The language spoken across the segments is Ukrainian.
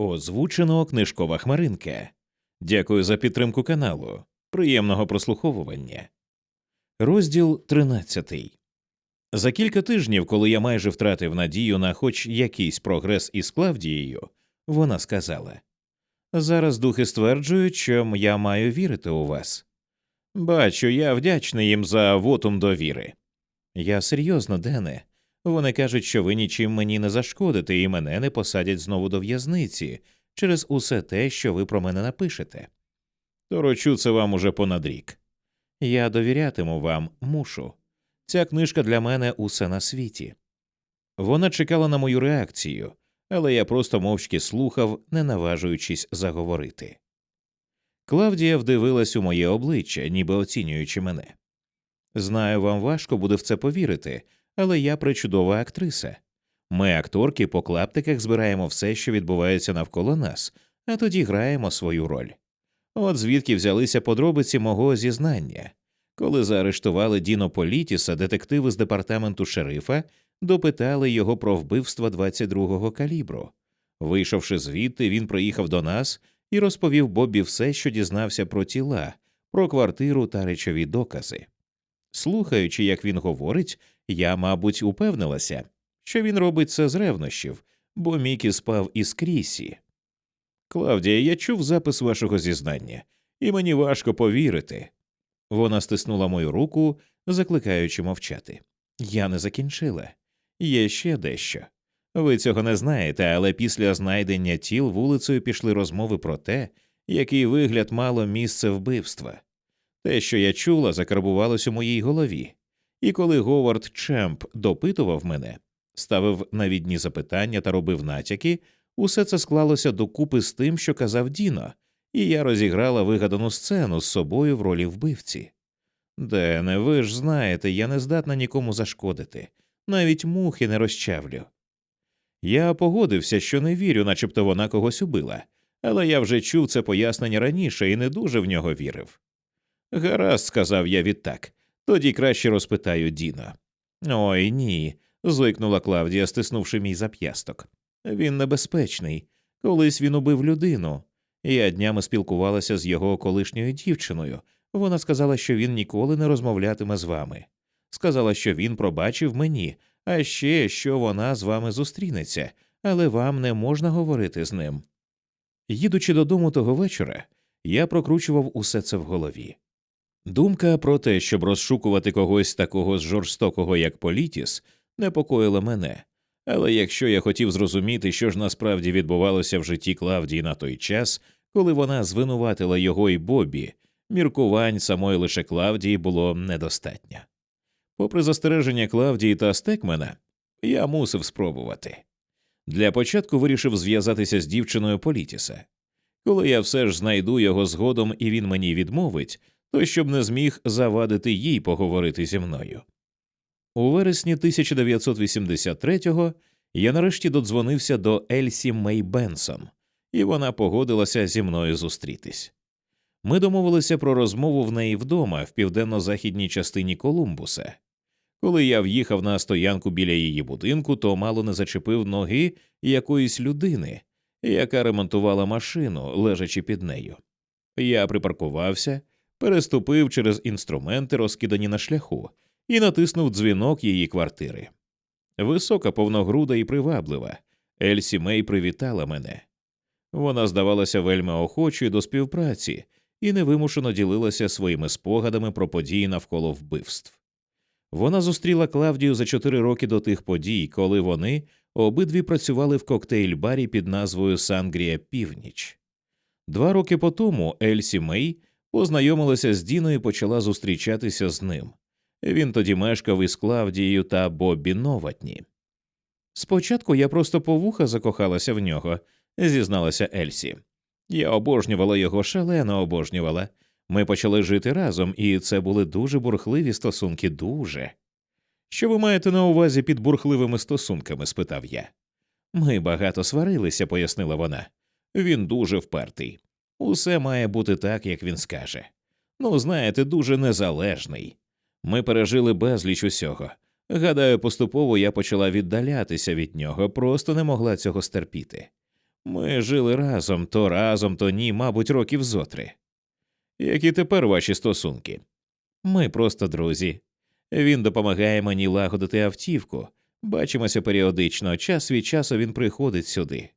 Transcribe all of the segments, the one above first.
Озвучено книжкова хмаринка. Дякую за підтримку каналу. Приємного прослуховування. Розділ 13. За кілька тижнів, коли я майже втратив надію на хоч якийсь прогрес із Клавдією, вона сказала Зараз духи стверджують, що я маю вірити у вас. Бачу, я вдячний їм за вотум довіри. Я серйозно, Дене. Вони кажуть, що ви нічим мені не зашкодите і мене не посадять знову до в'язниці через усе те, що ви про мене напишете. Торочу це вам уже понад рік. Я довірятиму вам, мушу. Ця книжка для мене усе на світі. Вона чекала на мою реакцію, але я просто мовчки слухав, не наважуючись заговорити. Клавдія вдивилась у моє обличчя, ніби оцінюючи мене. Знаю, вам важко буде в це повірити, але я причудова актриса. Ми, акторки, по клаптиках збираємо все, що відбувається навколо нас, а тоді граємо свою роль. От звідки взялися подробиці мого зізнання. Коли заарештували Діно Політіса, детективи з департаменту шерифа допитали його про вбивство 22-го калібру. Вийшовши звідти, він приїхав до нас і розповів Бобі все, що дізнався про тіла, про квартиру та речові докази. Слухаючи, як він говорить, я, мабуть, упевнилася, що він робить це з ревнощів, бо Мікі спав із Крісі. Клавдія, я чув запис вашого зізнання, і мені важко повірити. Вона стиснула мою руку, закликаючи мовчати. Я не закінчила. Є ще дещо. Ви цього не знаєте, але після знайдення тіл вулицею пішли розмови про те, який вигляд мало місце вбивства. Те, що я чула, закарбувалось у моїй голові, і коли Говард Чемп допитував мене, ставив навідні запитання та робив натяки, усе це склалося докупи з тим, що казав Діно, і я розіграла вигадану сцену з собою в ролі вбивці. Дене, ви ж знаєте, я не здатна нікому зашкодити, навіть мухи не розчавлю. Я погодився, що не вірю, начебто вона когось убила, але я вже чув це пояснення раніше і не дуже в нього вірив. Гаразд, сказав я відтак, тоді краще розпитаю Діна. Ой ні. зойкнула Клавдія, стиснувши мій зап'ясток. Він небезпечний. Колись він убив людину. Я днями спілкувалася з його колишньою дівчиною. Вона сказала, що він ніколи не розмовлятиме з вами. Сказала, що він пробачив мені, а ще що вона з вами зустрінеться, але вам не можна говорити з ним. Їдучи додому того вечора, я прокручував усе це в голові. Думка про те, щоб розшукувати когось такого жорстокого, як Політіс, непокоїла мене, але якщо я хотів зрозуміти, що ж насправді відбувалося в житті Клавдії на той час, коли вона звинуватила його і Бобі, міркувань самої лише Клавдії було недостатньо. Попри застереження Клавдії та Стекмена, я мусив спробувати. Для початку вирішив зв'язатися з дівчиною Політіса. Коли я все ж знайду його згодом і він мені відмовить, то щоб не зміг завадити їй поговорити зі мною. У вересні 1983-го я нарешті додзвонився до Ельсі Мей Бенсон, і вона погодилася зі мною зустрітись. Ми домовилися про розмову в неї вдома в південно-західній частині Колумбуса. Коли я в'їхав на стоянку біля її будинку, то мало не зачепив ноги якоїсь людини, яка ремонтувала машину, лежачи під нею. Я припаркувався, переступив через інструменти, розкидані на шляху, і натиснув дзвінок її квартири. Висока, повногруда і приваблива, Ельсі Мей привітала мене. Вона здавалася вельми охочою до співпраці і невимушено ділилася своїми спогадами про події навколо вбивств. Вона зустріла Клавдію за чотири роки до тих подій, коли вони обидві працювали в коктейль-барі під назвою Сангрія Північ. Два роки по тому Ельсі Мей познайомилася з Діною і почала зустрічатися з ним. Він тоді мешкав із Клавдією та Боббі Новатні. Спочатку я просто по вуха закохалася в нього, зізналася Ельсі. Я обожнювала його, шалено обожнювала. Ми почали жити разом, і це були дуже бурхливі стосунки, дуже. Що ви маєте на увазі під бурхливими стосунками? спитав я. Ми багато сварилися, пояснила вона. Він дуже впертий. Усе має бути так, як він скаже. Ну, знаєте, дуже незалежний. Ми пережили безліч усього. Гадаю, поступово я почала віддалятися від нього, просто не могла цього стерпіти. Ми жили разом, то разом, то ні, мабуть, років зотри. Які тепер ваші стосунки? Ми просто друзі. Він допомагає мені лагодити автівку. Бачимося періодично, час від часу він приходить сюди.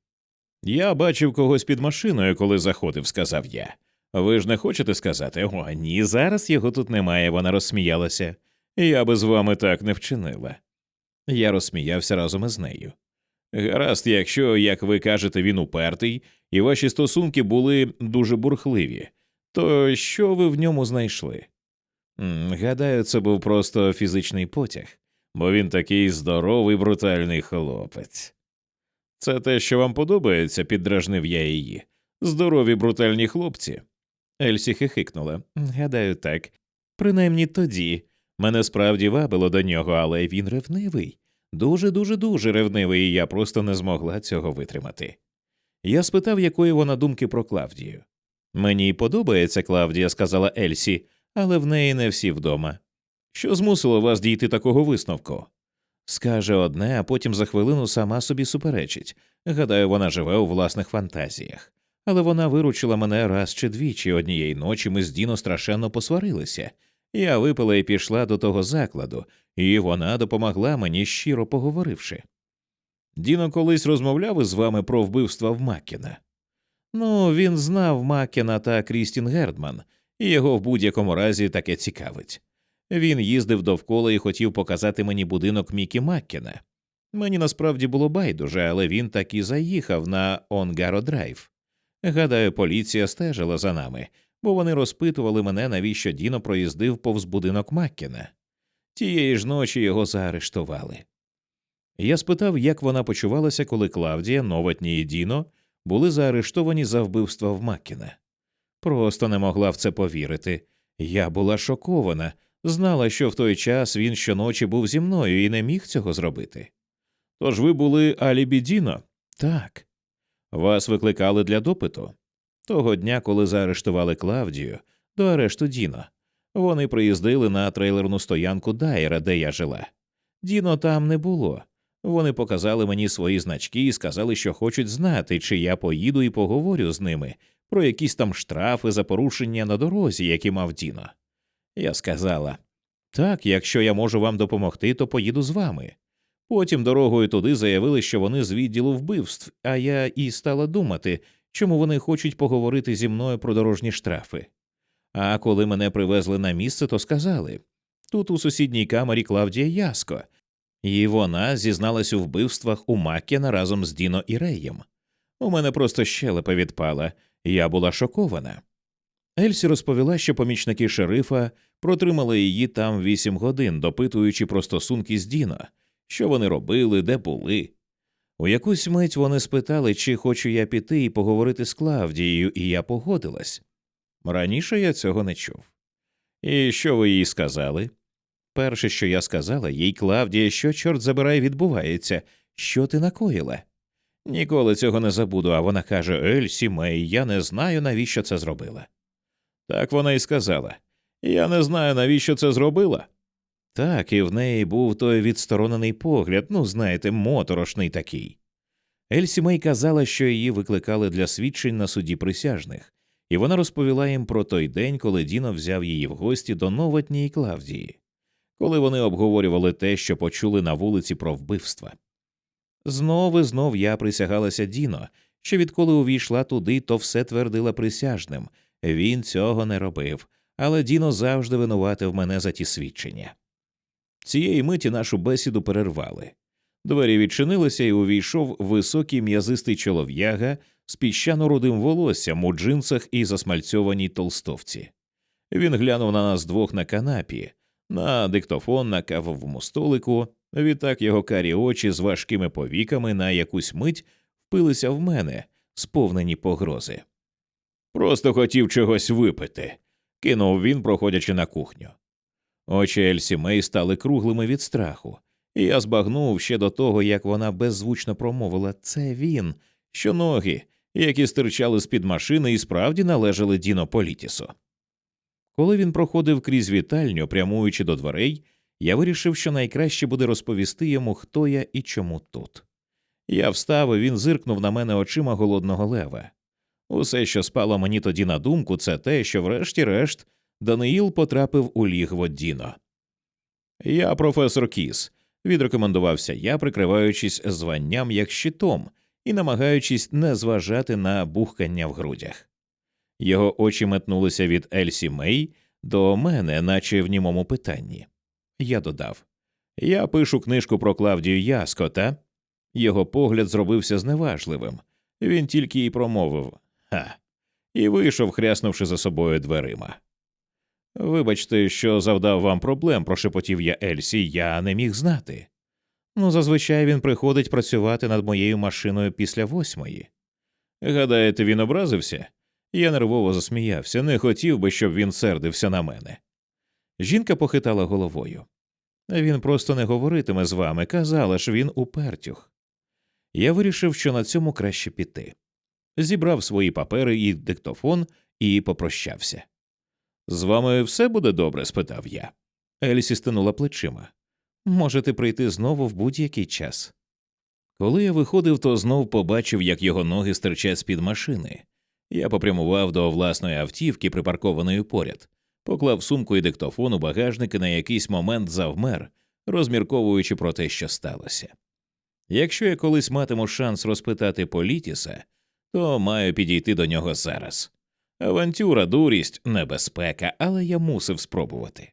Я бачив когось під машиною, коли заходив, сказав я. Ви ж не хочете сказати? О, ні, зараз його тут немає, вона розсміялася. Я би з вами так не вчинила. Я розсміявся разом із нею. Гаразд, якщо, як ви кажете, він упертий, і ваші стосунки були дуже бурхливі, то що ви в ньому знайшли? Гадаю, це був просто фізичний потяг, бо він такий здоровий, брутальний хлопець. Це те, що вам подобається, піддражнив я її. Здорові брутальні хлопці. Ельсі хихикнула. Гадаю, так. Принаймні тоді. Мене справді вабило до нього, але він ревнивий. Дуже, дуже, дуже ревнивий, і я просто не змогла цього витримати. Я спитав, якої вона думки про Клавдію. Мені подобається Клавдія, сказала Ельсі, але в неї не всі вдома. Що змусило вас дійти такого висновку? Скаже одне, а потім за хвилину сама собі суперечить. Гадаю, вона живе у власних фантазіях. Але вона виручила мене раз чи двічі однієї ночі ми з Діно страшенно посварилися. Я випила і пішла до того закладу, і вона допомогла мені, щиро поговоривши. Діно колись розмовляв із вами про вбивство в Маккіна. Ну, він знав Маккіна та Крістін Гердман, і його в будь-якому разі таке цікавить. Він їздив довкола і хотів показати мені будинок Мікі Маккіна. Мені насправді було байдуже, але він таки заїхав на Онгаро Драйв. Гадаю, поліція стежила за нами, бо вони розпитували мене, навіщо Діно проїздив повз будинок Маккіна. Тієї ж ночі його заарештували. Я спитав, як вона почувалася, коли Клавдія, Новотні і Діно були заарештовані за вбивство в Маккіна. Просто не могла в це повірити. Я була шокована, знала, що в той час він щоночі був зі мною і не міг цього зробити. Тож ви були алібі Діно? Так. Вас викликали для допиту? Того дня, коли заарештували Клавдію, до арешту Діно. Вони приїздили на трейлерну стоянку Дайера, де я жила. Діно там не було. Вони показали мені свої значки і сказали, що хочуть знати, чи я поїду і поговорю з ними про якісь там штрафи за порушення на дорозі, які мав Діно. Я сказала так, якщо я можу вам допомогти, то поїду з вами. Потім дорогою туди заявили, що вони з відділу вбивств, а я і стала думати, чому вони хочуть поговорити зі мною про дорожні штрафи. А коли мене привезли на місце, то сказали тут у сусідній камері Клавдія Яско, і вона зізналась у вбивствах у Маккена разом з Діно і Реєм. У мене просто щелепа відпала, я була шокована. Ельсі розповіла, що помічники шерифа протримали її там вісім годин, допитуючи про стосунки з Діно, що вони робили, де були. У якусь мить вони спитали, чи хочу я піти і поговорити з Клавдією, і я погодилась. Раніше я цього не чув. І що ви їй сказали? Перше, що я сказала, їй Клавдія, що, чорт забирай, відбувається, що ти накоїла? Ніколи цього не забуду, а вона каже Ельсі Мей, я не знаю, навіщо це зробила. Так вона й сказала Я не знаю, навіщо це зробила. Так, і в неї був той відсторонений погляд, ну, знаєте, моторошний такий. Ельсі Мей казала, що її викликали для свідчень на суді присяжних, і вона розповіла їм про той день, коли Діно взяв її в гості до новотній Клавдії, коли вони обговорювали те, що почули на вулиці про вбивства. Знов і знов я присягалася Діно, що відколи увійшла туди, то все твердила присяжним. Він цього не робив, але Діно завжди винуватив мене за ті свідчення. Цієї миті нашу бесіду перервали. Двері відчинилися і увійшов високий м'язистий чолов'яга з піщано рудим волоссям у джинсах і засмальцьованій толстовці. Він глянув на нас двох на канапі, на диктофон на кавовому столику. Відтак його карі очі з важкими повіками на якусь мить впилися в мене, сповнені погрози. Просто хотів чогось випити, кинув він, проходячи на кухню. Очі Ельсі Мей стали круглими від страху, і я збагнув ще до того, як вона беззвучно промовила це він, що ноги, які стирчали з під машини, і справді належали Діно Політісу. Коли він проходив крізь вітальню, прямуючи до дверей, я вирішив, що найкраще буде розповісти йому, хто я і чому тут. Я встав, і він зиркнув на мене очима голодного лева. Усе, що спало мені тоді на думку, це те, що, врешті-решт, Даниїл потрапив у лігво Діно. Я професор Кіс, відрекомендувався я, прикриваючись званням як щитом і намагаючись не зважати на бухкання в грудях. Його очі метнулися від Ельсі Мей до мене, наче в німому питанні. Я додав Я пишу книжку про Клавдію Яско, та його погляд зробився зневажливим. Він тільки й промовив Ха. І вийшов, хряснувши за собою дверима. Вибачте, що завдав вам проблем, прошепотів я Ельсі, я не міг знати. Ну, зазвичай він приходить працювати над моєю машиною після восьмої. Гадаєте, він образився? Я нервово засміявся, не хотів би, щоб він сердився на мене. Жінка похитала головою. Він просто не говоритиме з вами, казала ж він упертюх. Я вирішив, що на цьому краще піти. Зібрав свої папери і диктофон і попрощався. З вами все буде добре? спитав я. Елісі стинула плечима. Можете прийти знову в будь-який час. Коли я виходив, то знов побачив, як його ноги стирчать з під машини. Я попрямував до власної автівки, припаркованої поряд, поклав сумку і диктофон у багажник і на якийсь момент завмер, розмірковуючи про те, що сталося. Якщо я колись матиму шанс розпитати Політіса, то маю підійти до нього зараз. Авантюра, дурість, небезпека, але я мусив спробувати.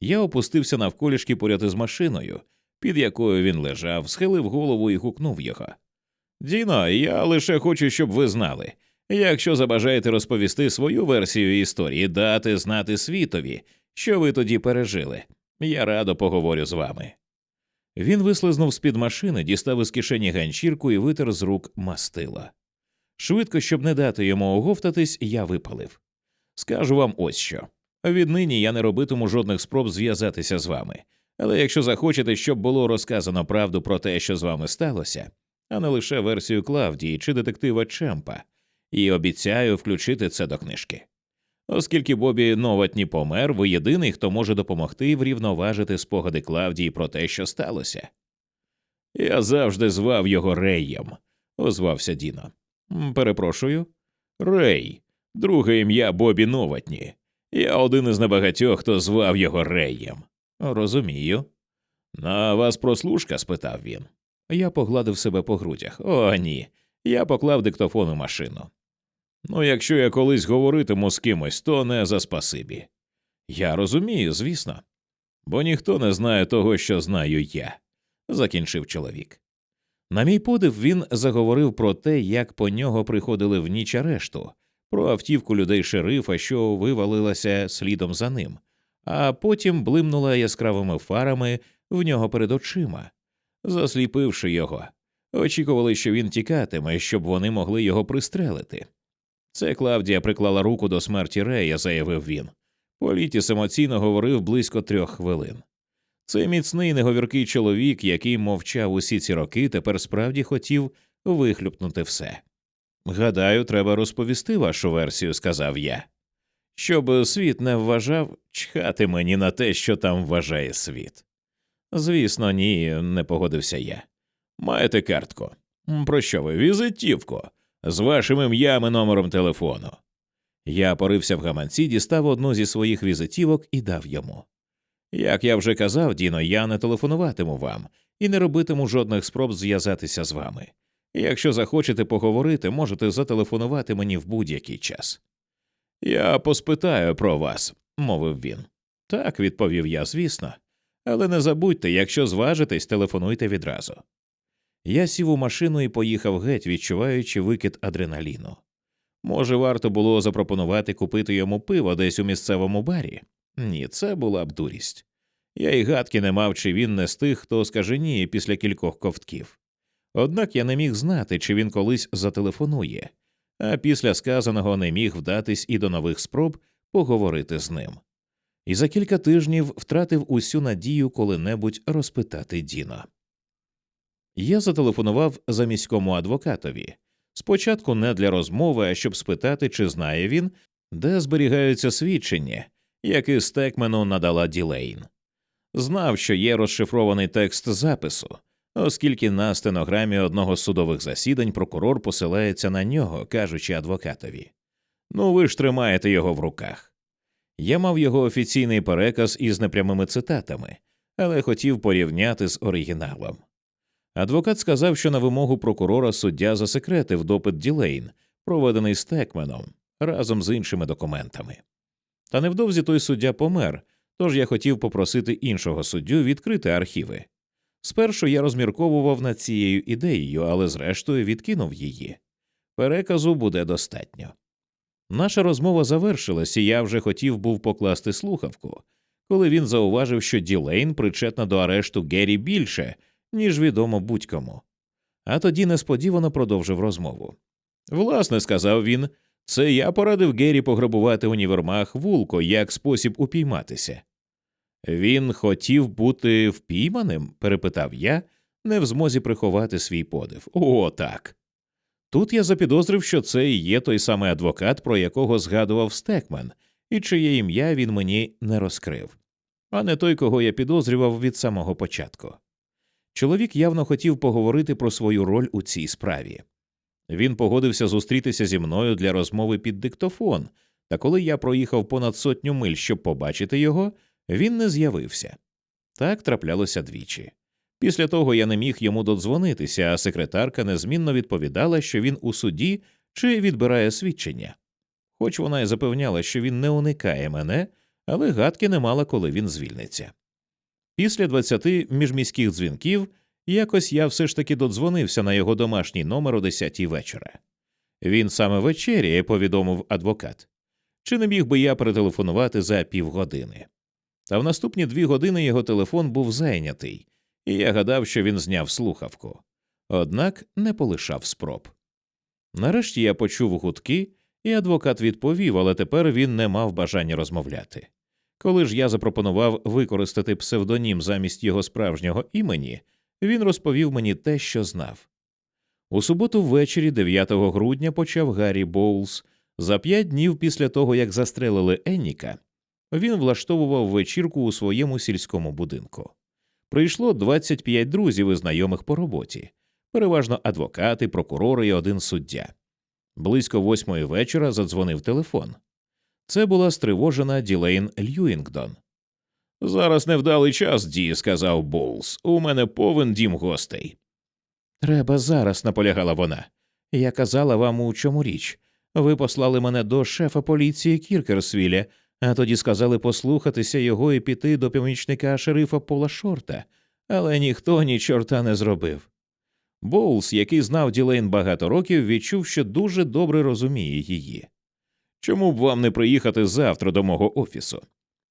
Я опустився навколішки поряд із машиною, під якою він лежав, схилив голову і гукнув його. Діно, я лише хочу, щоб ви знали. Якщо забажаєте розповісти свою версію історії, дати знати світові, що ви тоді пережили, я радо поговорю з вами. Він вислизнув з під машини, дістав із кишені ганчірку і витер з рук мастила. Швидко, щоб не дати йому оговтатись, я випалив. Скажу вам ось що. Віднині я не робитиму жодних спроб зв'язатися з вами, але якщо захочете, щоб було розказано правду про те, що з вами сталося, а не лише версію Клавдії чи детектива Чемпа, і обіцяю включити це до книжки. Оскільки Бобі Новатні помер, ви єдиний, хто може допомогти врівноважити спогади Клавдії про те, що сталося. Я завжди звав його Реєм, озвався Діно. Перепрошую. Рей, друге ім'я Бобі Новатні. Я один із небагатьох, хто звав його Реєм. Розумію. На вас прослушка? спитав він. Я погладив себе по грудях. О, ні. Я поклав диктофон у машину. Ну, якщо я колись говоритиму з кимось, то не за спасибі. Я розумію, звісно, бо ніхто не знає того, що знаю я, закінчив чоловік. На мій подив, він заговорив про те, як по нього приходили в ніч арешту, про автівку людей шерифа, що вивалилася слідом за ним, а потім блимнула яскравими фарами в нього перед очима, засліпивши його. Очікували, що він тікатиме, щоб вони могли його пристрелити. Це Клавдія приклала руку до смерті Рея, заявив він. Політіс емоційно говорив близько трьох хвилин. Цей міцний неговіркий чоловік, який мовчав усі ці роки, тепер справді хотів вихлюпнути все. Гадаю, треба розповісти вашу версію, сказав я. Щоб світ не вважав, чхати мені на те, що там вважає світ. Звісно, ні, не погодився я. Маєте картку. Про що ви? Візитівку з вашим ім'ям і номером телефону. Я порився в гаманці, дістав одну зі своїх візитівок і дав йому. Як я вже казав, Діно, я не телефонуватиму вам і не робитиму жодних спроб зв'язатися з вами. Якщо захочете поговорити, можете зателефонувати мені в будь-який час. Я поспитаю про вас, мовив він. Так, відповів я, звісно. Але не забудьте, якщо зважитесь, телефонуйте відразу. Я сів у машину і поїхав геть, відчуваючи викид адреналіну. Може, варто було запропонувати купити йому пиво десь у місцевому барі? Ні, це була б дурість. Я й гадки не мав, чи він не з тих, хто скаженіє після кількох ковтків. Однак я не міг знати, чи він колись зателефонує, а після сказаного не міг вдатись і до нових спроб поговорити з ним. І за кілька тижнів втратив усю надію коли-небудь розпитати Діна. Я зателефонував заміському адвокатові спочатку не для розмови, а щоб спитати, чи знає він, де зберігаються свідчення, які Стекмену надала Ділейн. Знав, що є розшифрований текст запису, оскільки на стенограмі одного з судових засідань прокурор посилається на нього, кажучи адвокатові Ну, ви ж тримаєте його в руках. Я мав його офіційний переказ із непрямими цитатами, але хотів порівняти з оригіналом. Адвокат сказав, що на вимогу прокурора суддя засекретив допит Ділейн, проведений Стекменом, разом з іншими документами. Та невдовзі той суддя помер, тож я хотів попросити іншого суддю відкрити архіви. Спершу я розмірковував над цією ідеєю, але зрештою відкинув її. Переказу буде достатньо. Наша розмова завершилась, і я вже хотів був покласти слухавку, коли він зауважив, що Ділейн причетна до арешту Геррі більше, ніж відомо будь-кому. А тоді несподівано продовжив розмову. Власне, сказав він, це я порадив Геррі пограбувати універмаг вулко як спосіб упійматися. Він хотів бути впійманим? перепитав я, не в змозі приховати свій подив. О, так. Тут я запідозрив, що це і є той самий адвокат, про якого згадував Стекмен, і чиє ім'я він мені не розкрив, а не той, кого я підозрював від самого початку. Чоловік явно хотів поговорити про свою роль у цій справі. Він погодився зустрітися зі мною для розмови під диктофон, та коли я проїхав понад сотню миль, щоб побачити його, він не з'явився. Так траплялося двічі. Після того я не міг йому додзвонитися, а секретарка незмінно відповідала, що він у суді чи відбирає свідчення. Хоч вона й запевняла, що він не уникає мене, але гадки не мала, коли він звільниться. Після двадцяти міжміських дзвінків якось я все ж таки додзвонився на його домашній номер о десятій вечора. Він саме вечеряє, повідомив адвокат. Чи не міг би я перетелефонувати за півгодини? Та в наступні дві години його телефон був зайнятий, і я гадав, що він зняв слухавку, однак не полишав спроб. Нарешті я почув гудки, і адвокат відповів, але тепер він не мав бажання розмовляти. Коли ж я запропонував використати псевдонім замість його справжнього імені, він розповів мені те, що знав. У суботу ввечері, 9 грудня, почав Гаррі Боулс. За п'ять днів після того, як застрелили Енніка, він влаштовував вечірку у своєму сільському будинку. Прийшло 25 друзів і знайомих по роботі, переважно адвокати, прокурори і один суддя. Близько восьмої вечора задзвонив телефон. Це була стривожена Ділейн Льюінгдон. Зараз невдалий час, Ді, сказав Боулс. У мене повен дім гостей. Треба зараз, наполягала вона. Я казала вам, у чому річ. Ви послали мене до шефа поліції Кіркерсвіля, а тоді сказали послухатися його і піти до помічника шерифа Пола Шорта, але ніхто ні чорта не зробив. Боулс, який знав Ділейн багато років, відчув, що дуже добре розуміє її. Чому б вам не приїхати завтра до мого офісу?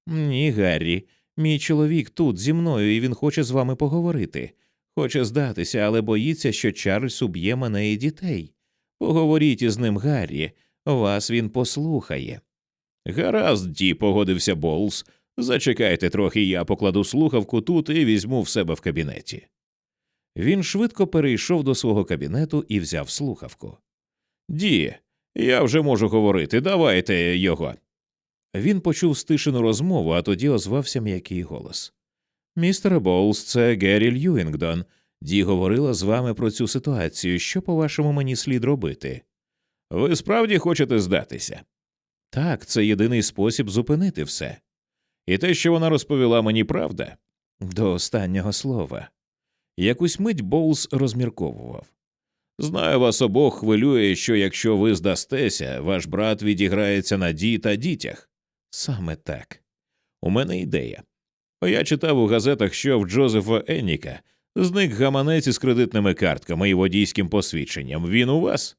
Ні, Гаррі, мій чоловік тут зі мною, і він хоче з вами поговорити. Хоче здатися, але боїться, що Чарльз уб'є мене і дітей. Поговоріть із ним, Гаррі, вас він послухає. Гаразд, ді, погодився Болс. Зачекайте трохи, я покладу слухавку тут і візьму в себе в кабінеті. Він швидко перейшов до свого кабінету і взяв слухавку. Ді, я вже можу говорити, давайте його. Він почув стишену розмову, а тоді озвався м'який голос. Містер Болс, це Геррі Льюінгдон. Ді говорила з вами про цю ситуацію. Що, по вашому, мені слід робити? Ви справді хочете здатися? Так, це єдиний спосіб зупинити все. І те, що вона розповіла мені правда, до останнього слова. Якусь мить Боулс розмірковував. Знаю, вас обох хвилює, що якщо ви здастеся, ваш брат відіграється на дій та дітях. Саме так. У мене ідея. Я читав у газетах, що в Джозефа Енніка зник гаманець із кредитними картками і водійським посвідченням. Він у вас?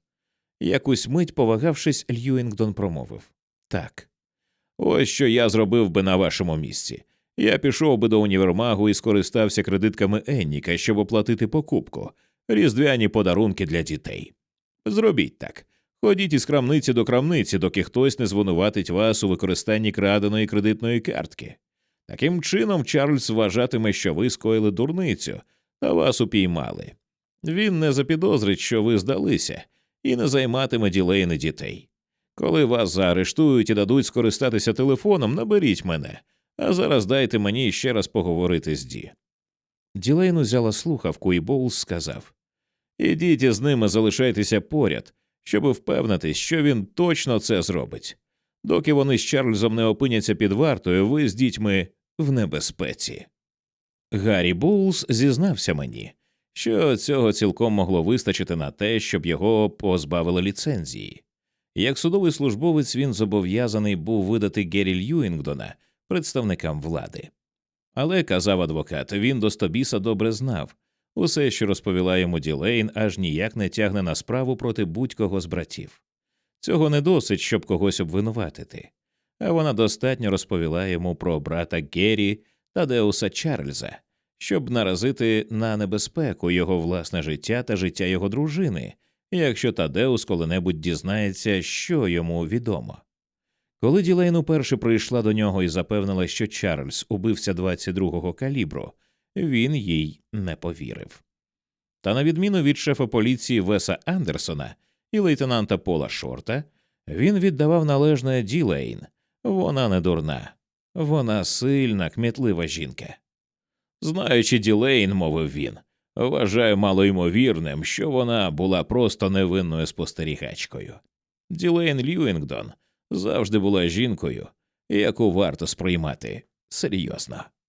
Якусь мить повагавшись, Льюінгдон промовив так. Ось що я зробив би на вашому місці. Я пішов би до універмагу і скористався кредитками Енніка, щоб оплатити покупку, різдвяні подарунки для дітей. Зробіть так. Ходіть із крамниці до крамниці, доки хтось не звинуватить вас у використанні краденої кредитної картки. Таким чином, Чарльз вважатиме, що ви скоїли дурницю, та вас упіймали. Він не запідозрить, що ви здалися, і не займатиме ділейни дітей. Коли вас заарештують і дадуть скористатися телефоном, наберіть мене, а зараз дайте мені ще раз поговорити з Ді. Ділейн узяла слухавку, і Боулс сказав Ідіть із ними, залишайтеся поряд, щоб впевнитись, що він точно це зробить. Доки вони з Чарльзом не опиняться під вартою, ви з дітьми в небезпеці. Гаррі Боулс зізнався мені, що цього цілком могло вистачити на те, щоб його позбавили ліцензії. Як судовий службовець він зобов'язаний був видати Геррі Льюінгдона представникам влади. Але, казав адвокат, він до Стобіса добре знав усе, що розповіла йому Ділейн, аж ніяк не тягне на справу проти будь-кого з братів. Цього не досить, щоб когось обвинуватити, а вона достатньо розповіла йому про брата Геррі та Деуса Чарльза, щоб наразити на небезпеку його власне життя та життя його дружини, якщо Тадеус коли-небудь дізнається, що йому відомо. Коли Ділейн уперше прийшла до нього і запевнила, що Чарльз убивця 22-го калібру, він їй не повірив. Та на відміну від шефа поліції Веса Андерсона і лейтенанта Пола Шорта, він віддавав належне Ділейн. Вона не дурна, вона сильна, кмітлива жінка. Знаючи Ділейн, мовив він, вважаю малоймовірним, що вона була просто невинною спостерігачкою. Ділейн Льюінгдон завжди була жінкою, яку варто сприймати серйозно.